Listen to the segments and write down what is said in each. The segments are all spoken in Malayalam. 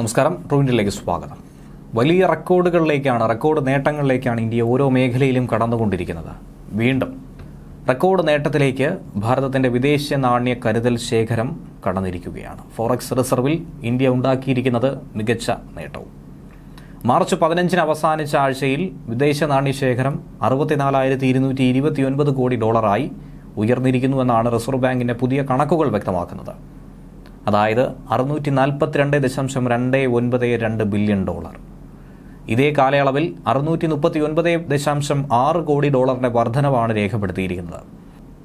നമസ്കാരം ട്രൂവിന്റിലേക്ക് സ്വാഗതം. വലിയ റെക്കോർഡുകളിലേക്കാണ് റെക്കോർഡ് നേട്ടങ്ങളിലേക്കാണ് ഇന്ത്യ ഓരോ മേഖലയിലും കടന്നുകൊണ്ടിരിക്കുന്നത്. വീണ്ടും റെക്കോർഡ് നേട്ടത്തിലേക്ക് ഭാരതത്തിന്റെ വിദേശ നാണ്യ കരുതൽ ശേഖരം കടന്നിരിക്കുകയാണ്. ഫോറക്സ് റിസർവിൽ ഇന്ത്യ ഉണ്ടാക്കിയിരിക്കുന്നത് മികച്ച നേട്ടവും. മാർച്ച് പതിനഞ്ചിന് അവസാനിച്ച ആഴ്ചയിൽ വിദേശ നാണ്യ ശേഖരം അറുപത്തിനാലായിരത്തി ഇരുന്നൂറ്റി ഇരുപത്തിയൊൻപത് കോടി ഡോളറായി ഉയർന്നിരിക്കുന്നുവെന്നാണ് റിസർവ് ബാങ്കിന്റെ പുതിയ കണക്കുകൾ വ്യക്തമാക്കുന്നത്. അതായത് അറുന്നൂറ്റി നാൽപ്പത്തിരണ്ട് ദശാംശം രണ്ട് ഒൻപത് രണ്ട് ബില്യൺ ഡോളർ. ഇതേ കാലയളവിൽ അറുന്നൂറ്റി മുപ്പത്തി ഒൻപത് ദശാംശം ആറ് കോടി ഡോളറിന്റെ വർധനവാണ് രേഖപ്പെടുത്തിയിരിക്കുന്നത്.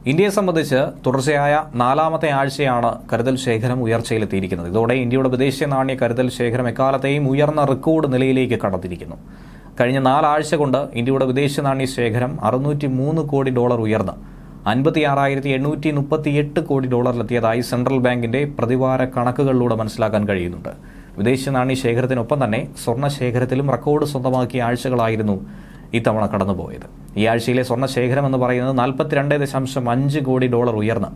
ഇന്ത്യയെ സംബന്ധിച്ച് തുടർച്ചയായ നാലാമത്തെ ആഴ്ചയാണ് കരുതൽ ശേഖരം ഉയർച്ചയിലെത്തിയിരിക്കുന്നത്. ഇതോടെ ഇന്ത്യയുടെ വിദേശ നാണ്യ കരുതൽ ശേഖരം എക്കാലത്തെയും ഉയർന്ന റെക്കോർഡ് നിലയിലേക്ക് കടന്നിരിക്കുന്നു. കഴിഞ്ഞ നാലാഴ്ച കൊണ്ട് ഇന്ത്യയുടെ വിദേശ നാണ്യ ശേഖരം അറുന്നൂറ്റി മൂന്ന് കോടി ഡോളർ ഉയർന്ന്. അൻപത്തിയാറായിരത്തി എണ്ണൂറ്റി മുപ്പത്തിയെട്ട് കോടി ഡോളറിലെത്തിയതായി സെൻട്രൽ ബാങ്കിന്റെ പ്രതിവാര കണക്കുകളിലൂടെ മനസ്സിലാക്കാൻ കഴിയുന്നുണ്ട്. വിദേശ നാണ്യ ശേഖരത്തിനൊപ്പം തന്നെ സ്വർണ ശേഖരത്തിലും റെക്കോർഡ് സ്വന്തമാക്കിയ ആഴ്ചകളായിരുന്നു ഇത്തവണ കടന്നുപോയത്. ഈ ആഴ്ചയിലെ സ്വർണ ശേഖരം എന്ന് പറയുന്നത് നാൽപ്പത്തിരണ്ട് ദശാംശം അഞ്ച് കോടി ഡോളർ ഉയർന്ന്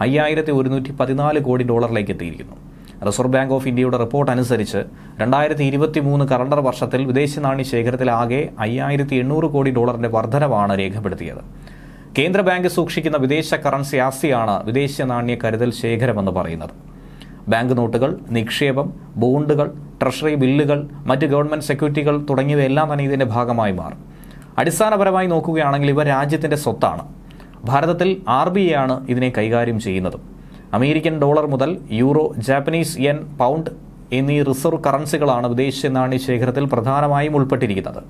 അയ്യായിരത്തി ഒരുന്നൂറ്റി പതിനാല് കോടി ഡോളറിലേക്ക് എത്തിയിരിക്കുന്നു. റിസർവ് ബാങ്ക് ഓഫ് ഇന്ത്യയുടെ റിപ്പോർട്ട് അനുസരിച്ച് രണ്ടായിരത്തി ഇരുപത്തി മൂന്ന് കലണ്ടർ വർഷത്തിൽ വിദേശ നാണ്യ ശേഖരത്തിലാകെ അയ്യായിരത്തി എണ്ണൂറ് കോടി ഡോളറിന്റെ വർധനവാണ് രേഖപ്പെടുത്തിയത്. കേന്ദ്ര ബാങ്ക് സൂക്ഷിക്കുന്ന വിദേശ കറൻസി ആസ്തിയാണ് വിദേശ നാണ്യ കരുതൽ ശേഖരമെന്ന് പറയുന്നത്. ബാങ്ക് നോട്ടുകൾ നിക്ഷേപം ബോണ്ടുകൾ ട്രഷറി ബില്ലുകൾ മറ്റ് ഗവൺമെന്റ് സെക്യൂരിറ്റികൾ തുടങ്ങിയവയെല്ലാം തന്നെ ഇതിന്റെ ഭാഗമായി മാറും. അടിസ്ഥാനപരമായി നോക്കുകയാണെങ്കിൽ ഇവ രാജ്യത്തിന്റെ സ്വത്താണ്. ഭാരതത്തിൽ ആർ ബി ആണ് ഇതിനെ കൈകാര്യം ചെയ്യുന്നത്. അമേരിക്കൻ ഡോളർ മുതൽ യൂറോ ജാപ്പനീസ് യെൻ പൗണ്ട് എന്നീ റിസർവ് കറൻസികളാണ് വിദേശ നാണ്യ ശേഖരത്തിൽ പ്രധാനമായും ഉൾപ്പെട്ടിരിക്കുന്നത്.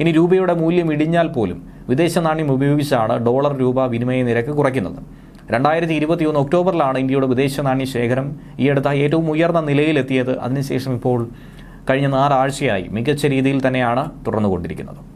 ഇനി രൂപയുടെ മൂല്യം ഇടിഞ്ഞാൽ പോലും വിദേശ നാണ്യം ഉപയോഗിച്ചാണ് ഡോളർ രൂപ വിനിമയ നിരക്ക് കുറയ്ക്കുന്നത്. രണ്ടായിരത്തി ഇരുപത്തിയൊന്ന് ഒക്ടോബറിലാണ് ഇന്ത്യയുടെ വിദേശ നാണ്യ ശേഖരം ഈയടുത്ത ഏറ്റവും ഉയർന്ന നിലയിലെത്തിയത്. അതിനുശേഷം ഇപ്പോൾ കഴിഞ്ഞ നാലാഴ്ചയായി മികച്ച രീതിയിൽ തന്നെയാണ് തുടർന്നുകൊണ്ടിരിക്കുന്നത്.